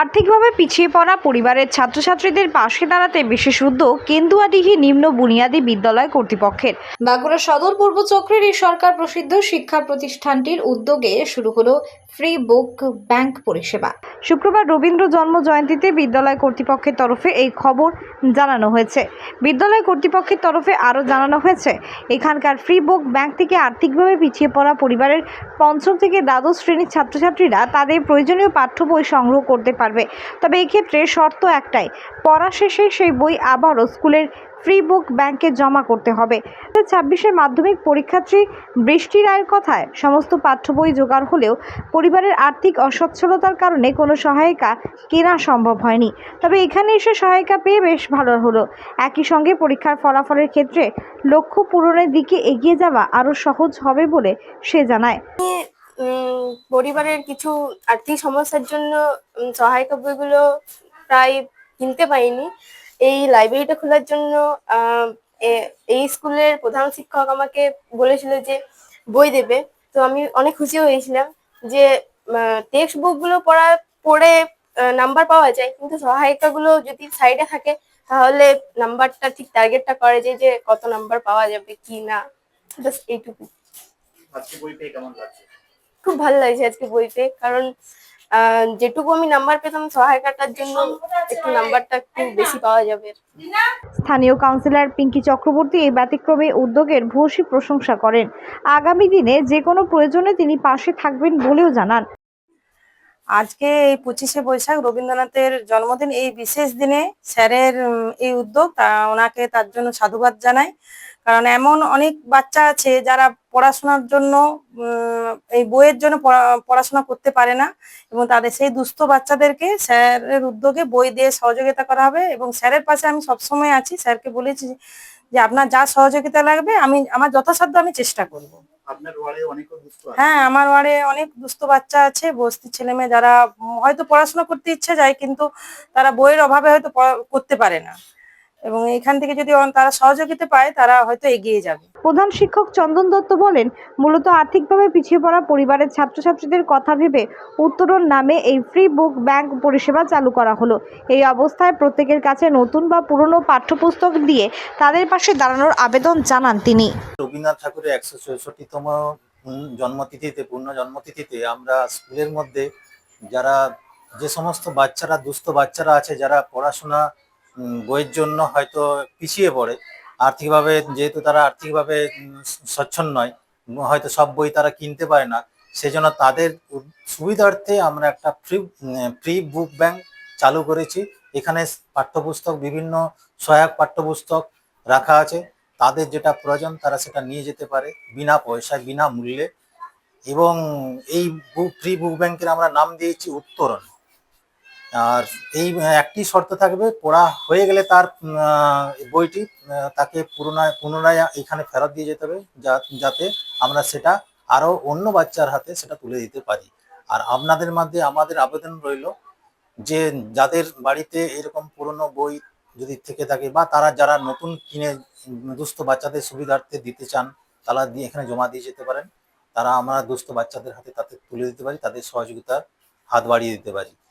আর্থিকভাবে পিছিয়ে পড়া পরিবারের ছাত্রছাত্রীদের পাশে দাঁড়াতে বিশেষ উদ্যোগ কেন্দুয়াডিহি নিম্ন বুনিয়াদী বিদ্যালয় কর্তৃপক্ষের। বাঁকুড়া সদর পূর্ব চক্রের এই সরকার প্রসিদ্ধ শিক্ষা প্রতিষ্ঠানটির উদ্যোগে শুরু হলো ফ্রি বুক ব্যাংক পরিষেবা। শুক্রবার রবীন্দ্র জন্ম জয়ন্তীতে বিদ্যালয় কর্তৃপক্ষের তরফে এই খবর জানানো হয়েছে। বিদ্যালয় কর্তৃপক্ষের তরফে আরও জানানো হয়েছে, এখানকার ফ্রি বুক ব্যাংক থেকে আর্থিকভাবে পিছিয়ে পড়া পরিবারের পঞ্চম থেকে দ্বাদশ শ্রেণির ছাত্রছাত্রীরা তাদের প্রয়োজনীয় পাঠ্য বই সংগ্রহ করতে পারবে। তবে এক্ষেত্রে শর্ত একটাই, পড়া শেষে সেই বই আবারও স্কুলের ফ্রি বুক ব্যাংকে জমা করতে হবে। ছাব্বিশের মাধ্যমিক পরীক্ষার্থী বৃষ্টি রায়ের কথায় সমস্ত পাঠ্য বই জোগাড় হলেও পরিবারের আর্থিক অসচ্ছলতার কারণে কোনো সহায়িকা কেনা সম্ভব হয়নি। তবে এখানে এসে সহায়িকা পেয়ে বেশ ভালো হলো। একই সঙ্গে পরীক্ষার ফলাফলের ক্ষেত্রে লক্ষ্য পূরণের দিকে এগিয়ে যাওয়া আরও সহজ হবে বলে সে জানায়। পরিবারের কিছু আর্থিক সমস্যার জন্য সহায়িকা বইগুলো প্রায় কিনতে পারিনি। এই লাইব্রেরিটা খোলার জন্য এই স্কুলের প্রধান শিক্ষক আমাকে বলেছিল যে বই দেবে। তো আমি অনেক খুশি হয়েছিলাম যে টেক্সট বুকগুলো পড়া পড়ে নাম্বার পাওয়া যায়। কিন্তু সহায়িকাগুলো যদি সাইডে থাকে, তাহলে নাম্বারটা ঠিক টার্গেটটা করে যে যে কত নাম্বার পাওয়া যাবে কি না। এইটুকু। আজকে বই পেয়ে কেমন লাগছে? খুব ভালো লাগছে আজকে বই পেয়ে কারণ যেটুকু আমি নাম্বার পেতাম সহায়িকাটার জন্য একটু নাম্বারটা একটু বেশি পাওয়া যাবে। স্থানীয় কাউন্সিলর পিঙ্কি চক্রবর্তী এই ব্যতিক্রমী উদ্যোগের ভূয়সী প্রশংসা করেন। আগামী দিনে যে কোনো প্রয়োজনে তিনি পাশে থাকবেন বলেও জানান। আজকে এই পঁচিশে বৈশাখ রবীন্দ্রনাথের জন্মদিন এই বিশেষ দিনে স্যারের এই উদ্যোগ তা ওনাকে তার জন্য সাধুবাদ জানাই। কারণ এমন অনেক বাচ্চা আছে যারা পড়াশোনার জন্য এই বইয়ের জন্য পড়া- পড়াশোনা করতে পারে না এবং তাদের সেই দুস্থ বাচ্চাদেরকে স্যারের উদ্যোগে বই দিয়ে সহযোগিতা করা হবে এবং স্যারের পাশে আমি সবসময় আছি। স্যারকে বলেছি যে আপনার যা সহযোগিতা লাগবে আমি আমার যথাসাধ্য আমি চেষ্টা করব। হ্যাঁ আমার ওয়ার্ডে অনেক দুস্থ বাচ্চা আছে বস্তি ছেলে মেয়ে যারা হয়তো পড়াশোনা করতে ইচ্ছে যায় কিন্তু তারা বইয়ের অভাবে হয়তো করতে পারে না। এবং এখান থেকে যদি তারা সহযোগিতা পায় তারা হয়তো এগিয়ে যাবে। প্রধান শিক্ষক চন্দন দত্ত বলেন মূলত আর্থিকভাবে পিছিয়ে পড়া পরিবারের ছাত্রছাত্রীদের কথা ভেবে উত্তরণ নামে এই ফ্রি বুক ব্যাংক পরিষেবা চালু করা হলো। এই অবস্থায় প্রত্যেকের কাছে নতুন বা পুরনো পাঠ্যপুস্তক দিয়ে তাদের পাশে দাঁড়ানোর আবেদন জানান তিনি। রবীন্দ্রনাথ ঠাকুরের একশো চৌষট্টিতম জন্মতিথিতে পূর্ণ জন্মতিথিতে আমরা স্কুলের মধ্যে যারা যে সমস্ত বাচ্চারা দুস্থ বাচ্চারা আছে যারা পড়াশোনা বইয়ের জন্য হয়তো পিছিয়ে পড়ে। আর্থিকভাবে যেহেতু তারা আর্থিকভাবে সচ্ছল নয়, হয়তো সব বই তারা কিনতে পারে না, সেজন্য তাদের সুবিধার্থে আমরা একটা ফ্রি ফ্রি বুক ব্যাংক চালু করেছি। এখানে পাঠ্যপুস্তক, বিভিন্ন সহায়ক পাঠ্যপুস্তক রাখা আছে। তাদের যেটা প্রয়োজন, তারা সেটা নিয়ে যেতে পারে বিনা পয়সায়, বিনা মূল্যে। এবং এই বুক ফ্রি বুক ব্যাংকের আমরা নাম দিয়েছি উত্তরণ। আর এই একটি শর্ত থাকবে, পড়া হয়ে গেলে তার বইটি তাকে পুনরায় পুনরায় এখানে ফেরত দিয়ে যেতে হবে যাতে আমরা সেটা আরও অন্য বাচ্চার হাতে সেটা তুলে দিতে পারি। আর আপনাদের মধ্যে আমাদের আবেদন রইল যে যাদের বাড়িতে এরকম পুরনো বই যদি থেকে থাকে বা তারা যারা নতুন কিনে, দুস্থ বাচ্চাদের সুবিধার্থে দিতে চান, তারা দিয়ে এখানে জমা দিয়ে যেতে পারেন। তারা আমরা দুস্থ বাচ্চাদের হাতে তাতে তুলে দিতে পারি, তাদের সহযোগিতার হাত বাড়িয়ে দিতে পারি।